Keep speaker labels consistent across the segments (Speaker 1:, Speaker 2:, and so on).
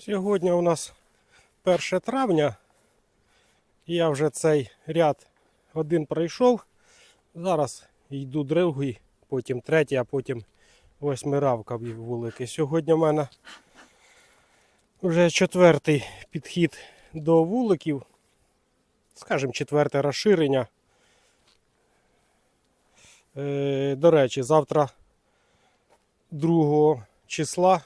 Speaker 1: Сьогодні у нас 1 травня. Я вже цей ряд один пройшов. Зараз йду другий, потім третій, а потім восьмиравка вулики. Сьогодні в мене вже четвертий підхід до вуликів. Скажімо, четверте розширення. Е, До речі, завтра 2 числа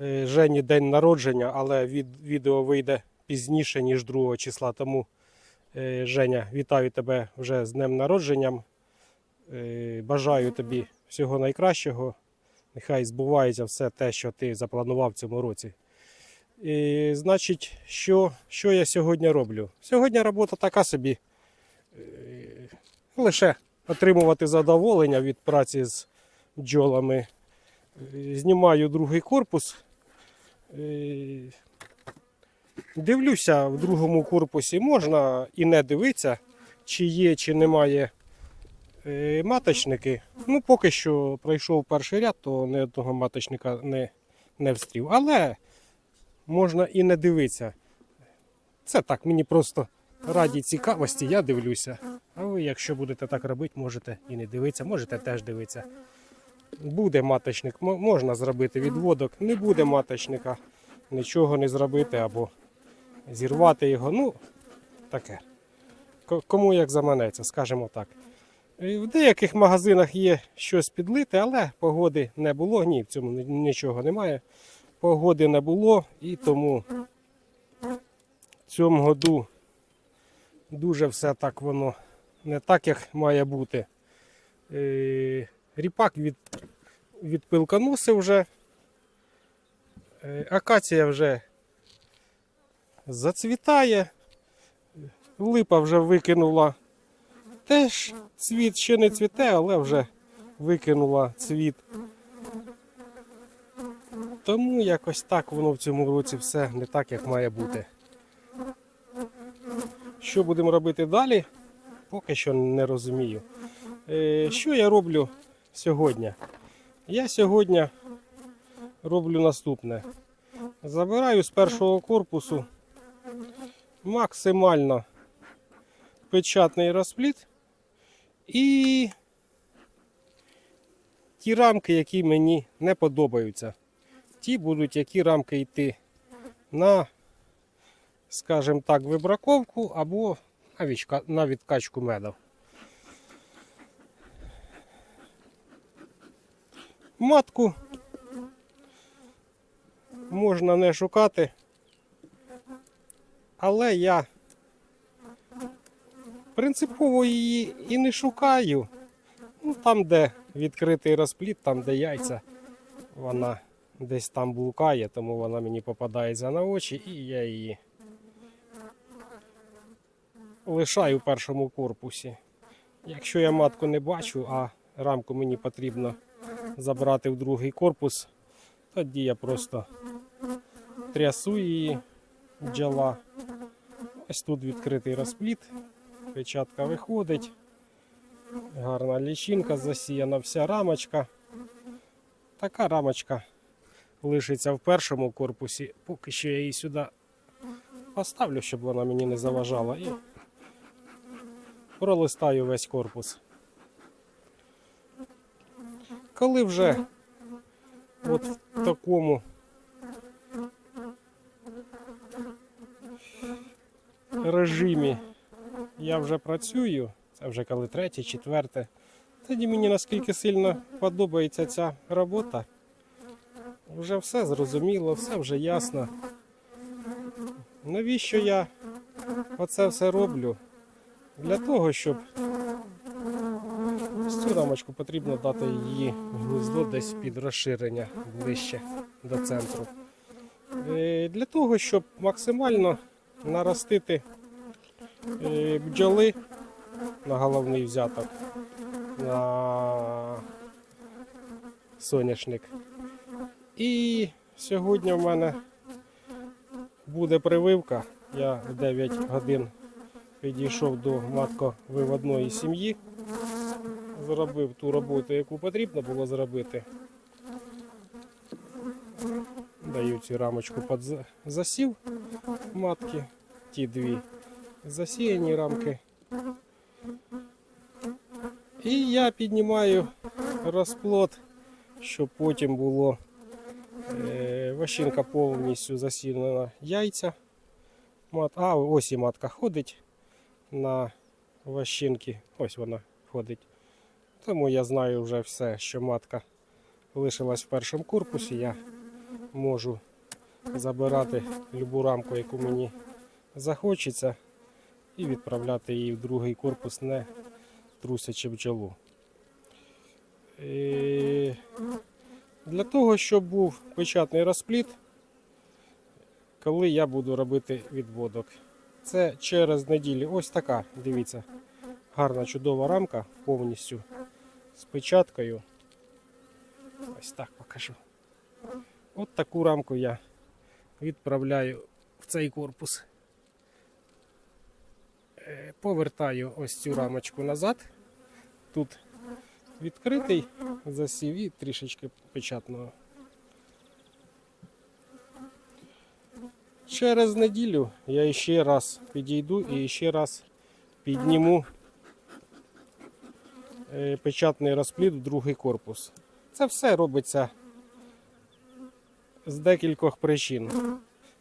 Speaker 1: Жені день народження, але від, відео вийде пізніше, ніж 2 числа. Тому е, Женя, вітаю тебе вже з днем народженням. Е, Бажаю тобі всього найкращого. Нехай збувається все те, що ти запланував в цьому році. І, значить, що, що я сьогодні роблю? Сьогодні робота така собі. Е, Лише отримувати задоволення від праці з бджолами. Е, Знімаю другий корпус. Е, Дивлюся, в другому корпусі можна і не дивитися, чи є, чи немає е, маточники. Ну, поки що пройшов перший ряд, то ні одного маточника не, не встрів. Але можна і не дивитися. Це так, мені просто раді цікавості, я дивлюся. А ви, якщо будете так робити, можете і не дивитися, можете теж дивитися. Буде маточник, можна зробити відводок, не буде маточника, нічого не зробити або зірвати його. Ну, таке. Кому як заманеться, скажімо так. В деяких магазинах є щось підлите, але погоди не було. Ні, в цьому нічого немає. Погоди не було і тому в цьому году дуже все так воно не так, як має бути. Ріпак від, від пилконоси вже. Е, Акація вже зацвітає. Липа вже викинула теж цвіт, ще не цвіте, але вже викинула цвіт. Тому якось так воно в цьому році все не так, як має бути. Що будемо робити далі? Поки що не розумію. Е, Що я роблю сьогодні? Я сьогодні роблю наступне. Забираю з першого корпусу максимально печатний розпліт і ті рамки, які мені не подобаються. Ті будуть які рамки йти на, скажімо так, вибраковку або на, відкачку меду. Матку можна не шукати, але я принципово її і не шукаю. Ну, там, де відкритий розпліт, там, де яйця, вона десь там блукає, тому вона мені попадається на очі і я її лишаю в першому корпусі. Якщо я матку не бачу, а рамку мені потрібно забрати в другий корпус, тоді я просто трясу її бджола. Ось тут відкритий розпліт, печатка виходить. Гарна лічинка, засіяна вся рамочка. Така рамочка лишиться в першому корпусі. Поки що я її сюди поставлю, щоб вона мені не заважала. І пролистаю весь корпус. Коли вже от в такому режимі я вже працюю, це вже коли третє, четверте. Тоді мені наскільки сильно подобається ця робота. Вже все зрозуміло, все вже ясно. Навіщо я оце все роблю? Для того, щоб цю рамочку потрібно дати її гніздо десь під розширення ближче до центру. Е, Для того, щоб максимально наростити е, бджоли на головний взяток на соняшник. І сьогодні в мене буде прививка. Я в 9 годин підійшов до матковиводної сім'ї, зробив ту роботу, яку потрібно було зробити. Даю цю рамочку під засів матки, ті дві засіяні рамки. І я піднімаю розплод, щоб потім було е, ващинка повністю засіяна яйця. Мат, а ось і матка ходить на ващинки. Ось вона ходить. Тому я знаю вже все, що матка лишилась в першому корпусі. Я можу забирати любу рамку, яку мені захочеться, і відправляти її в другий корпус, не трусячи бджолу. Е, Для того, щоб був печатний розпліт, коли я буду робити відводок. Це через неділю. Ось така, дивіться, гарна чудова рамка повністю з печаткою. Ось так покажу. От таку рамку я відправляю в цей корпус. Е, Повертаю ось цю рамочку назад. Тут відкритий засів і трішечки печатного. Через неділю я ще раз підійду і ще раз підніму печатний розплід в другий корпус. Це все робиться з декількох причин.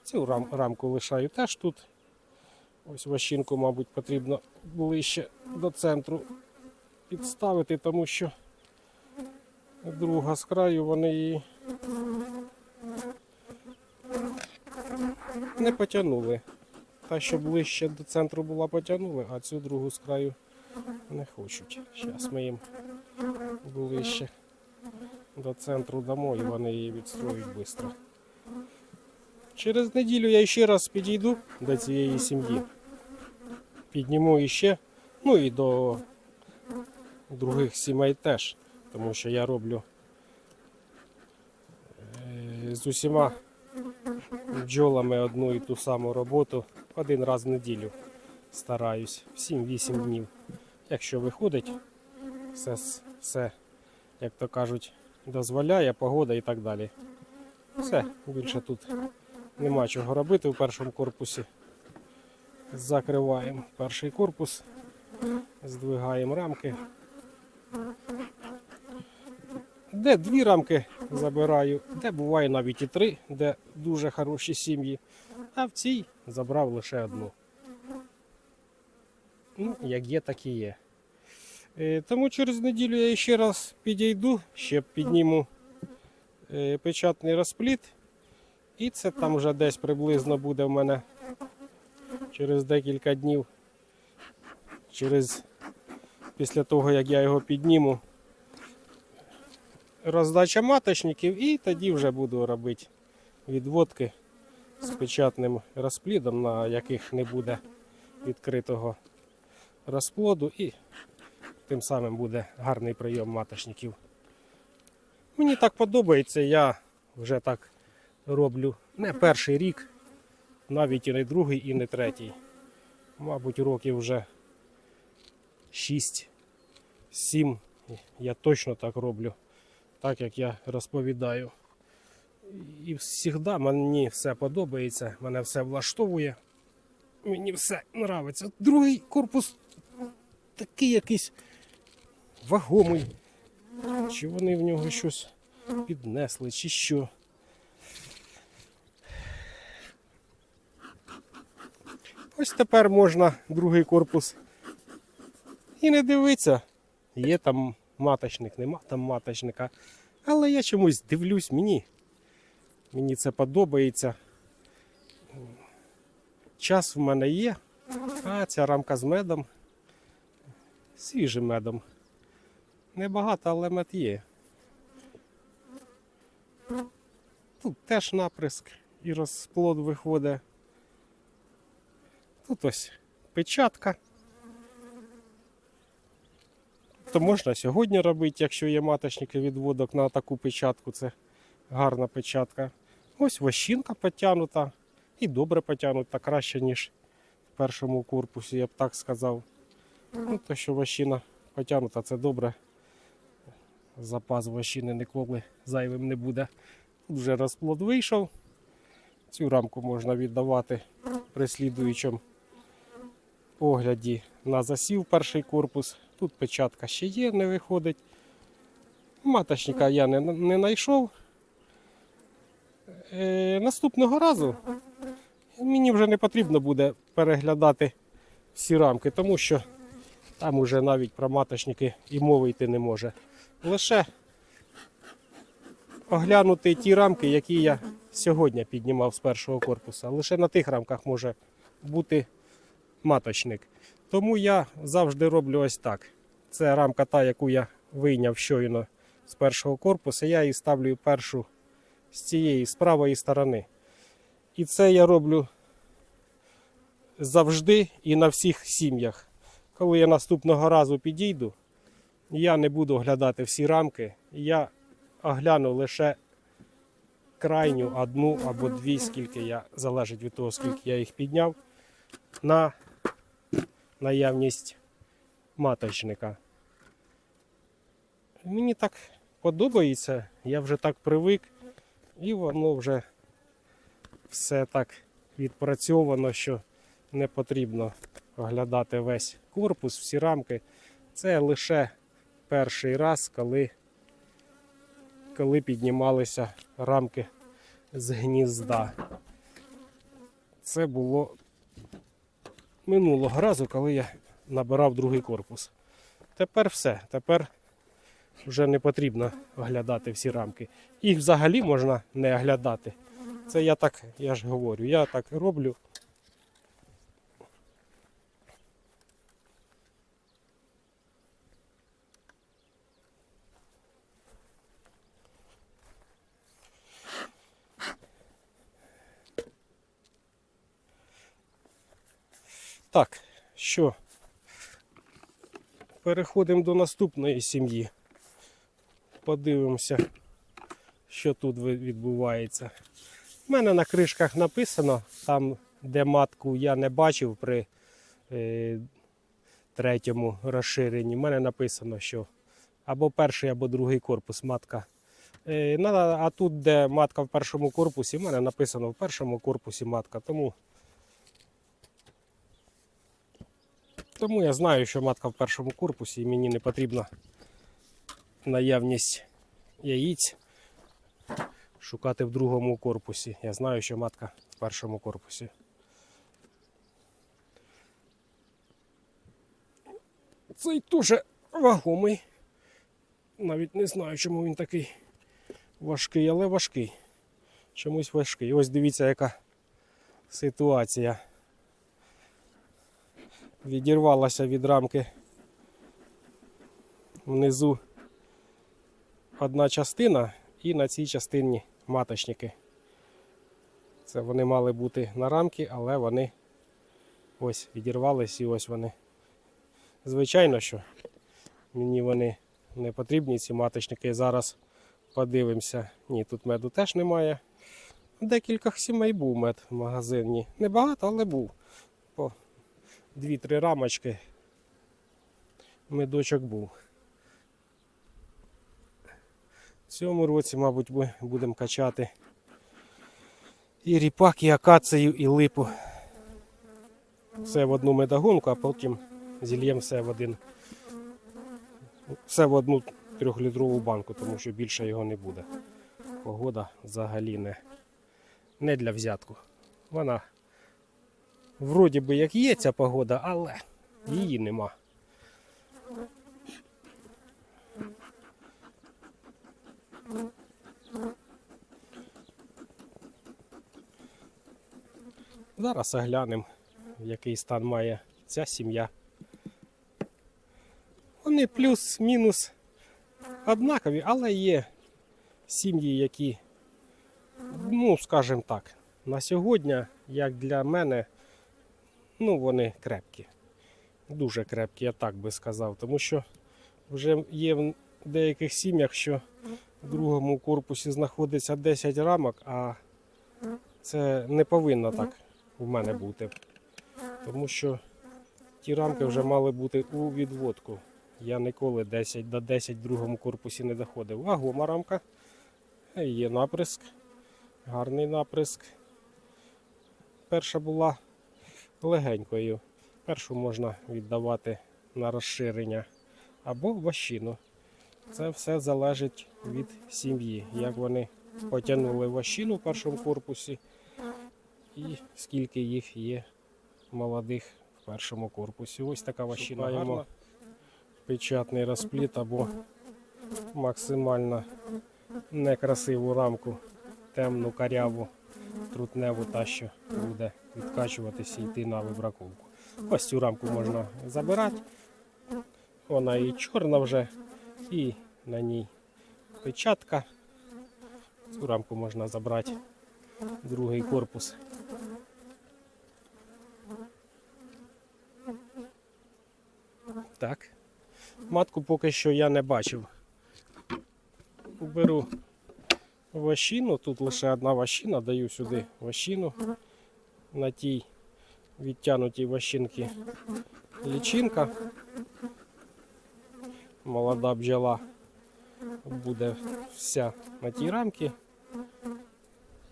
Speaker 1: Цю рам- рамку лишаю теж тут. Ось ващинку, мабуть, потрібно ближче до центру підставити, тому що друга з краю вони її не потягнули. Та, що ближче до центру була, потягнули, а цю другу з краю не хочуть. Зараз ми їм ближче до центру дамо і вони її відстроють швидко. Через неділю я ще раз підійду до цієї сім'ї. Підніму іще, ну і до других сімей теж, тому що я роблю е, з усіма бджолами одну і ту саму роботу один раз в неділю. Стараюсь 7-8 днів. Якщо виходить, все, все, як то кажуть, дозволяє, погода і так далі. Все, більше тут нема чого робити в першому корпусі. Закриваємо перший корпус, здвигаємо рамки. Де дві рамки забираю, де буває навіть і три, де дуже хороші сім'ї. А в цій забрав лише одну. Ну, як є, так і є. Е, Тому через неділю я ще раз підійду, ще підніму е, печатний розпліт. І це там вже десь приблизно буде в мене через декілька днів. Через після того, як я його підніму, роздача маточників, і тоді вже буду робити відводки з печатним розплідом, на яких не буде відкритого розплоду, і тим самим буде гарний прийом маточників. Мені так подобається, я вже так роблю не перший рік, навіть і не другий, і не третій. Мабуть, років вже 6-7 я точно так роблю, так як я розповідаю. І завжди мені все подобається, мене все влаштовує. Мені все подобається. Другий корпус такий якийсь вагомий. Чи вони в нього щось піднесли, чи що. Ось тепер можна другий корпус і не дивитися. Є там маточник, нема там маточника. Але я чомусь дивлюсь, мені, мені це подобається. Час в мене є, а ця рамка з медом, свіжим медом. Небагато, але мед є. Тут теж наприск і розплод виходить. Тут ось печатка. То можна сьогодні робити, якщо є маточники відводок на таку печатку, це гарна печатка. Ось вощинка потягнута і добре потягнута, краще, ніж в першому корпусі, я б так сказав. Ну, то, що вощина потягнута, це добре. Запас вощини ніколи зайвим не буде. Тут вже розплод вийшов. Цю рамку можна віддавати при слідуючому огляді на засів перший корпус. Тут печатка ще є, не виходить. Маточника я не, не знайшов. Е, наступного разу мені вже не потрібно буде переглядати всі рамки, тому що там уже навіть про маточники і мови йти не може. Лише оглянути ті рамки, які я сьогодні піднімав з першого корпуса. Лише на тих рамках може бути маточник. Тому я завжди роблю ось так. Це рамка та, яку я вийняв щойно з першого корпусу. Я її ставлю першу з цієї з правої сторони. І це я роблю завжди і на всіх сім'ях. Коли я наступного разу підійду, я не буду оглядати всі рамки. Я огляну лише крайню одну або дві, скільки я залежить від того, скільки я їх підняв, на наявність маточника. Мені так подобається, я вже так привик, і воно вже все так відпрацьовано, що не потрібно оглядати весь корпус, всі рамки. Це лише перший раз, коли, коли піднімалися рамки з гнізда. Це було минулого разу, коли я набирав другий корпус. Тепер все. Тепер вже не потрібно оглядати всі рамки. Їх взагалі можна не оглядати. Це я так, я ж говорю, я так роблю. Так, що? Переходимо до наступної сім'ї. Подивимося, що тут відбувається. У мене на кришках написано, там, де матку я не бачив при е, третьому розширенні. У мене написано, що або перший, або другий корпус матка. Е, а тут, де матка в першому корпусі, в мене написано в першому корпусі матка. Тому Тому я знаю, що матка в першому корпусі і мені не потрібна наявність яїць шукати в другому корпусі. Я знаю, що матка в першому корпусі. Цей дуже вагомий. Навіть не знаю, чому він такий важкий, але важкий. Чомусь важкий. Ось дивіться, яка ситуація відірвалася від рамки внизу одна частина і на цій частині маточники. Це вони мали бути на рамки, але вони ось відірвались і ось вони. Звичайно, що мені вони не потрібні, ці маточники. Зараз подивимося. Ні, тут меду теж немає. В декількох сімей був мед в магазині. Небагато, але був. Дві-три рамочки медочок був. В цьому році, мабуть, ми будемо качати і ріпак, і акацію, і липу. Все в одну медогонку, а потім зільємо все в один. Все в одну трьохлітрову банку, тому що більше його не буде. Погода взагалі не, не для взятку. Вона вроді би як є ця погода, але її нема. Зараз оглянемо, який стан має ця сім'я. Вони плюс-мінус однакові, але є сім'ї, які, ну, скажімо так, на сьогодні, як для мене, ну, вони крепкі. Дуже крепкі, я так би сказав. Тому що вже є в деяких сім'ях, що в другому корпусі знаходиться 10 рамок, а це не повинно так у мене бути. Тому що ті рамки вже мали бути у відводку. Я ніколи 10 до 10 в другому корпусі не доходив. Вагома рамка. Є наприск. Гарний наприск. перша була легенькою. Першу можна віддавати на розширення або ващину. Це все залежить від сім'ї, як вони потягнули ващину в першому корпусі і скільки їх є молодих в першому корпусі. Ось така ващина гарна. Печатний розпліт або максимально некрасиву рамку, темну каряву, трутневу та що буде відкачуватися і йти на вибраковку. Ось цю рамку можна забирати. Вона і чорна вже, і на ній печатка. Цю рамку можна забрати. Другий корпус. Так. Матку поки що я не бачив. Беру ващину, тут лише одна ващина, даю сюди ващину. На тій відтянутій ващинці лічинка. Молода бджола буде вся на тій рамці.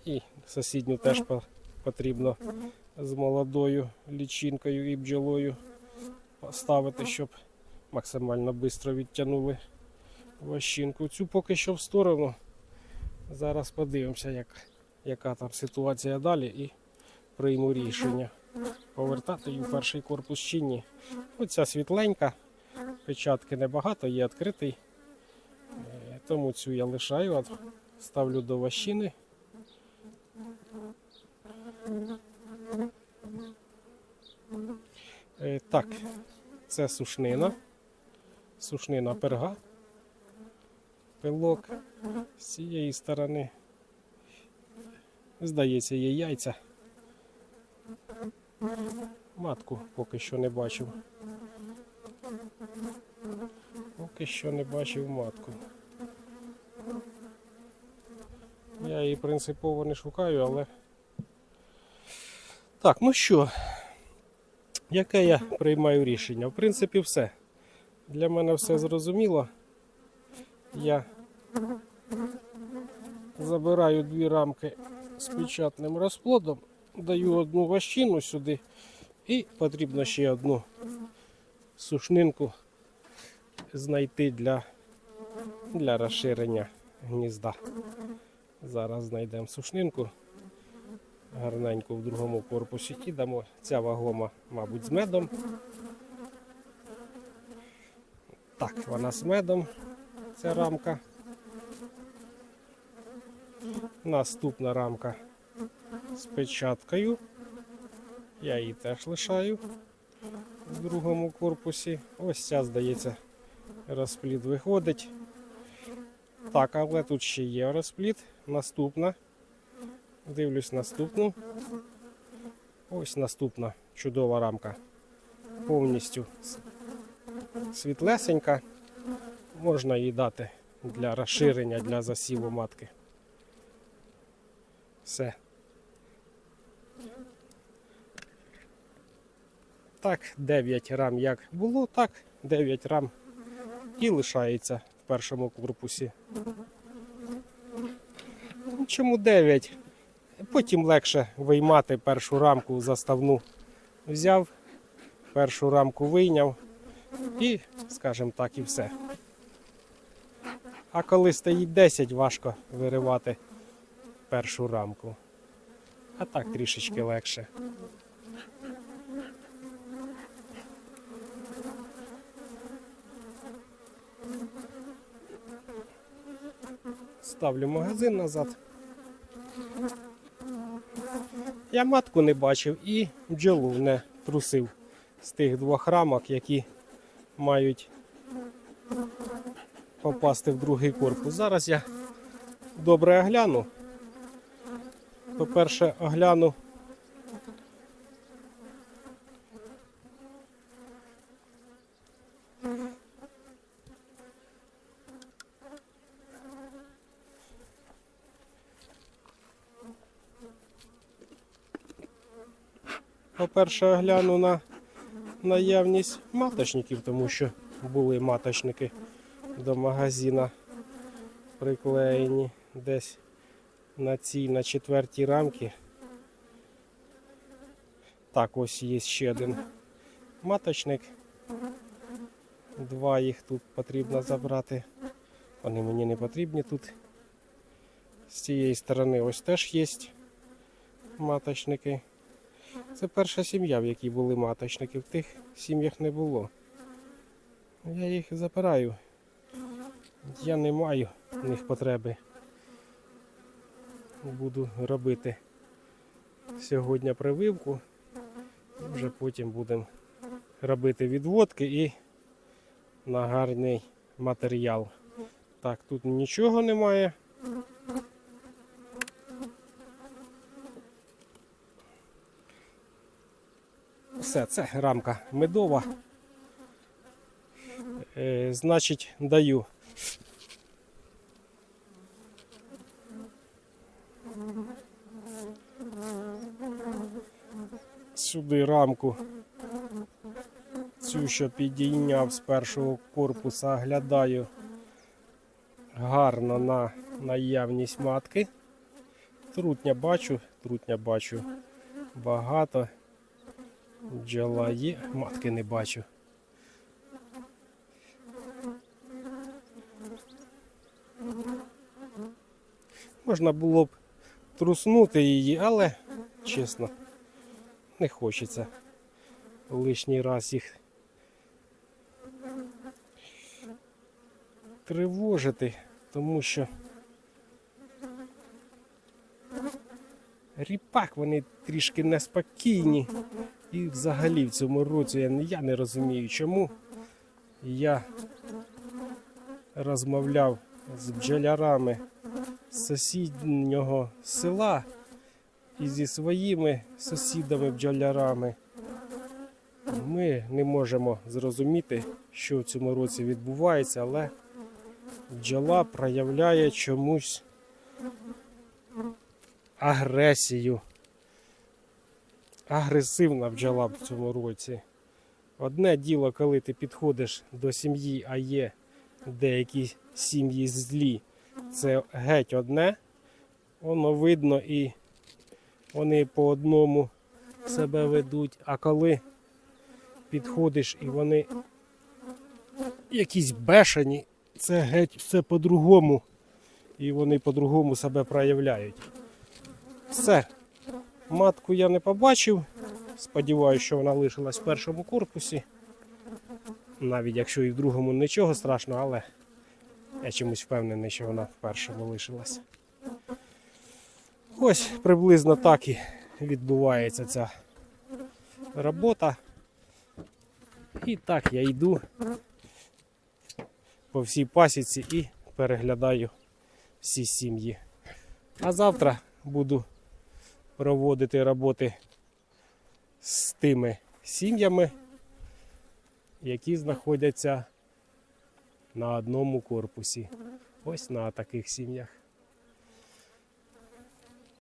Speaker 1: І сусідню теж потрібно з молодою лічинкою і бджолою поставити, щоб максимально швидко відтягнули ващинку. Цю поки що в сторону. Зараз подивимося, як, яка там ситуація далі, і прийму рішення. Повертати її в перший корпус чи ні. Оця світленька, печатки небагато, є відкритий. Е, Тому цю я лишаю, ставлю до ващини. Е, Так, це сушнина. Сушнина перга. Пилок з цієї сторони. Здається, є яйця. Матку поки що не бачив. Поки що не бачив матку. Я її принципово не шукаю, але. Так, ну що, яке я приймаю рішення? В принципі, все. Для мене все зрозуміло. Я забираю дві рамки з печатним розплодом, даю одну ващину сюди і потрібно ще одну сушнинку знайти для, для розширення гнізда. Зараз знайдемо сушнинку гарненьку в другому корпусі і дамо ця вагома, мабуть, з медом. Так, вона з медом, ця рамка. Наступна рамка з печаткою. Я її теж лишаю в другому корпусі. Ось ця, здається, розпліт виходить. Так, але тут ще є розпліт. Наступна. Дивлюсь наступну. Ось наступна чудова рамка. Повністю світлесенька. Можна їй дати для розширення, для засіву матки. Все. Так, 9 рам як було, так 9 рам і лишається в першому корпусі. Чому 9? Потім легше виймати першу рамку заставну. Взяв, першу рамку вийняв і, скажімо так, і все. А коли стоїть 10, важко виривати першу рамку. А так трішечки легше. Ставлю магазин назад. Я матку не бачив і бджолу не трусив з тих двох рамок, які мають попасти в другий корпус. Зараз я добре огляну. По-перше, огляну. По-перше, огляну на наявність маточників, тому що були маточники до магазина приклеєні десь на цій на четвертій рамці. Так, ось є ще один маточник. Два їх тут потрібно забрати. Вони мені не потрібні тут. З цієї сторони ось теж є маточники. Це перша сім'я, в якій були маточники. В тих сім'ях не було. Я їх забираю. Я не маю в них потреби. Буду робити сьогодні прививку. Вже потім будемо робити відводки і на гарний матеріал. Так, тут нічого немає. Все, це рамка медова. Е, значить, даю. Сюди рамку. Цю, що підійняв з першого корпуса, глядаю гарно на наявність матки. Трутня бачу, трутня бачу багато. Бджола є, матки не бачу. Можна було б труснути її, але чесно, не хочеться лишній раз їх тривожити, тому що ріпак вони трішки неспокійні. І взагалі в цьому році я, не- я не розумію чому. Я розмовляв з бджолярами сусіднього села і зі своїми сусідами бджолярами. Ми не можемо зрозуміти, що в цьому році відбувається, але бджола проявляє чомусь агресію. Агресивна бджола в цьому році. Одне діло, коли ти підходиш до сім'ї, а є деякі сім'ї злі, це геть одне, воно видно і вони по одному себе ведуть. А коли підходиш і вони якісь бешені, це геть все по-другому. І вони по-другому себе проявляють. Все. Матку я не побачив. Сподіваюся, що вона лишилась в першому корпусі. Навіть якщо і в другому нічого страшного, але я чомусь впевнений, що вона в першому лишилась. Ось приблизно так і відбувається ця робота. І так я йду по всій пасіці і переглядаю всі сім'ї. А завтра буду проводити роботи з тими сім'ями, які знаходяться на одному корпусі. Ось на таких сім'ях.